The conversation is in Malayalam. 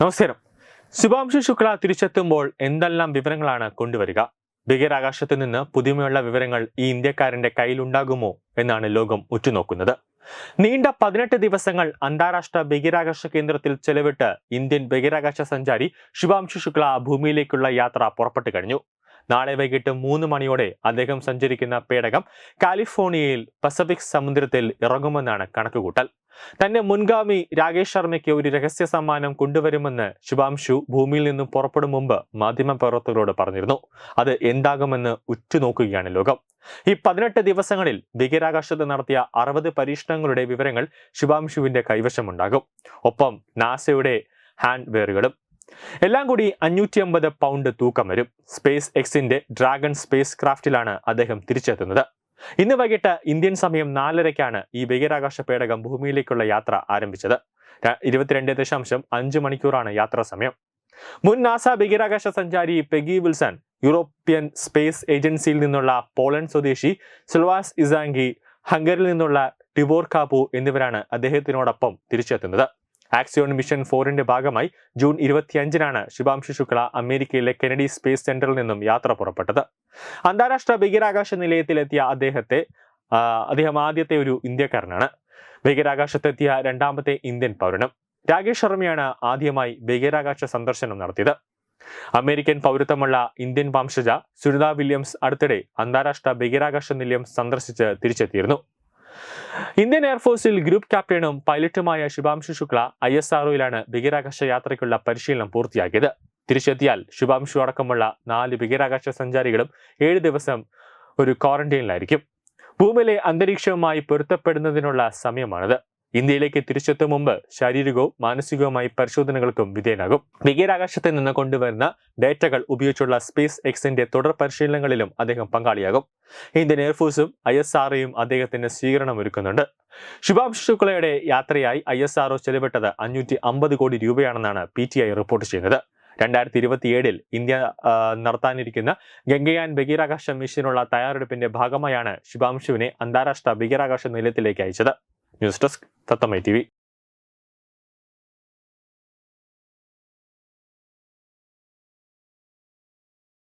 നമസ്കാരം. ശുഭാംശു ശുക്ല തിരിച്ചെത്തുമ്പോൾ എന്തെല്ലാം വിവരങ്ങളാണ് കൊണ്ടുവരിക? ബഹിരാകാശത്ത് നിന്ന് പുതുമയുള്ള വിവരങ്ങൾ ഈ ഇന്ത്യക്കാരന്റെ കയ്യിലുണ്ടാകുമോ എന്നാണ് ലോകം ഉറ്റുനോക്കുന്നത്. നീണ്ട പതിനെട്ട് ദിവസങ്ങൾ അന്താരാഷ്ട്ര ബഹിരാകാശ കേന്ദ്രത്തിൽ ചെലവിട്ട് ഇന്ത്യൻ ബഹിരാകാശ സഞ്ചാരി ശുഭാംശു ശുക്ല ഭൂമിയിലേക്കുള്ള യാത്ര പുറപ്പെട്ടു കഴിഞ്ഞു. നാളെ വൈകിട്ട് മൂന്ന് മണിയോടെ അദ്ദേഹം സഞ്ചരിക്കുന്ന പേടകം കാലിഫോർണിയയിൽ പസഫിക് സമുദ്രത്തിൽ ഇറങ്ങുമെന്നാണ് കണക്കുകൂട്ടൽ. തന്റെ മുൻഗാമി രാകേഷ് ശർമ്മയ്ക്ക് ഒരു രഹസ്യ സമ്മാനം കൊണ്ടുവരുമെന്ന് ശുഭാംശു ഭൂമിയിൽ നിന്നും പുറപ്പെടും മുമ്പ് മാധ്യമപ്രവർത്തകരോട് പറഞ്ഞിരുന്നു. അത് എന്താകുമെന്ന് ഉറ്റുനോക്കുകയാണ് ലോകം. ഈ പതിനെട്ട് ദിവസങ്ങളിൽ ബഹിരാകാശത്ത് നടത്തിയ അറുപത് പരീക്ഷണങ്ങളുടെ വിവരങ്ങൾ ശുഭാംശുവിന്റെ കൈവശമുണ്ടാകും. ഒപ്പം നാസയുടെ ഹാൻഡ് വെയറുകളും എല്ലാം കൂടി അഞ്ഞൂറ്റി അമ്പത് പൗണ്ട് തൂക്കം വരും. സ്പേസ് എക്സിന്റെ ഡ്രാഗൺ സ്പേസ് ക്രാഫ്റ്റിലാണ് അദ്ദേഹം തിരിച്ചെത്തുന്നത്. ഇന്ന് വൈകിട്ട് ഇന്ത്യൻ സമയം നാലരയ്ക്കാണ് ഈ ബഹിരാകാശ പേടകം ഭൂമിയിലേക്കുള്ള യാത്ര ആരംഭിച്ചത്. ഇരുപത്തിരണ്ട് ദശാംശം അഞ്ച് മണിക്കൂറാണ് യാത്രാ സമയം. മുൻ നാസ ബഹിരാകാശ സഞ്ചാരി പെഗി വിൽസൺ യൂറോപ്യൻ സ്പേസ് ഏജൻസിയിൽ നിന്നുള്ള പോളണ്ട് സ്വദേശി സിൽവാസ് ഇസാങ്കി ഹംഗറിൽ നിന്നുള്ള ടിബോർ കാപു എന്നിവരാണ് അദ്ദേഹത്തിനോടൊപ്പം തിരിച്ചെത്തുന്നത്. ആക്സിയോൺ മിഷൻ ഫോറിന്റെ ഭാഗമായി ജൂൺ ഇരുപത്തിയഞ്ചിനാണ് ശുഭാംശു ശുക്ല അമേരിക്കയിലെ കെനഡി സ്പേസ് സെന്ററിൽ നിന്നും യാത്ര പുറപ്പെട്ടത്. അന്താരാഷ്ട്ര ബഹിരാകാശ നിലയത്തിലെത്തിയ അദ്ദേഹത്തെ അദ്ദേഹം ആദ്യത്തെ ഒരു ഇന്ത്യക്കാരനാണ്. ബഹിരാകാശത്തെത്തിയ രണ്ടാമത്തെ ഇന്ത്യൻ പൗരനും. രാകേഷ് ശർമ്മയാണ് ആദ്യമായി ബഹിരാകാശ സന്ദർശനം നടത്തിയത്. അമേരിക്കൻ പൗരത്വമുള്ള ഇന്ത്യൻ വംശജ സുനിത വില്യംസ് അടുത്തിടെ അന്താരാഷ്ട്ര ബഹിരാകാശ നിലയം സന്ദർശിച്ച് തിരിച്ചെത്തിയിരുന്നു. ഇന്ത്യൻ എയർഫോഴ്സിൽ ഗ്രൂപ്പ് ക്യാപ്റ്റനും പൈലറ്റുമായ ശുഭാംശു ശുക്ല ഐ എസ് ആർഒയിലാണ് ബഹിരാകാശ യാത്രയ്ക്കുള്ള പരിശീലനം പൂർത്തിയാക്കിയത്. തിരിച്ചെത്തിയാൽ ശുഭാംശു അടക്കമുള്ള നാല് ബഹിരാകാശ സഞ്ചാരികളും ഏഴ് ദിവസം ഒരു ക്വാറന്റൈനിലായിരിക്കും ഭൂമിയിലെ അന്തരീക്ഷവുമായി പൊരുത്തപ്പെടുന്നതിനുള്ള സമയമാണിത്. ഇന്ത്യയിലേക്ക് തിരിച്ചെത്തും മുമ്പ് ശാരീരികവും മാനസികവുമായി പരിശോധനകൾക്കും വിധേയനാകും. ബഹിരാകാശത്തിൽ നിന്ന് കൊണ്ടുവരുന്ന ഡേറ്റകൾ ഉപയോഗിച്ചുള്ള സ്പേസ് എക്സിന്റെ തുടർ പരിശീലനങ്ങളിലും അദ്ദേഹം പങ്കാളിയാകും. ഇന്ത്യൻ എയർഫോഴ്സും ഐ എസ് ആർഒയും അദ്ദേഹത്തിന് സ്വീകരണം ഒരുക്കുന്നുണ്ട് ശുഭാംശു ശുക്ലയുടെ യാത്രയായി ഐ എസ് ആർഒ ചെലവിട്ടത് അഞ്ഞൂറ്റി അമ്പത് കോടി രൂപയാണെന്നാണ് പി ടി ഐ റിപ്പോർട്ട് ചെയ്യുന്നത്. രണ്ടായിരത്തി ഇരുപത്തിയേഴിൽ ഇന്ത്യ നടത്താനിരിക്കുന്ന ഗംഗയാൻ ബഹിരാകാശ മിഷനുള്ള തയ്യാറെടുപ്പിന്റെ ഭാഗമായാണ് ശുഭാംശുവിനെ അന്താരാഷ്ട്ര ബഹിരാകാശ നിലയത്തിലേക്ക് അയച്ചത്. ന്യൂസ് ഡെസ്ക് തത്തമ്മ ടി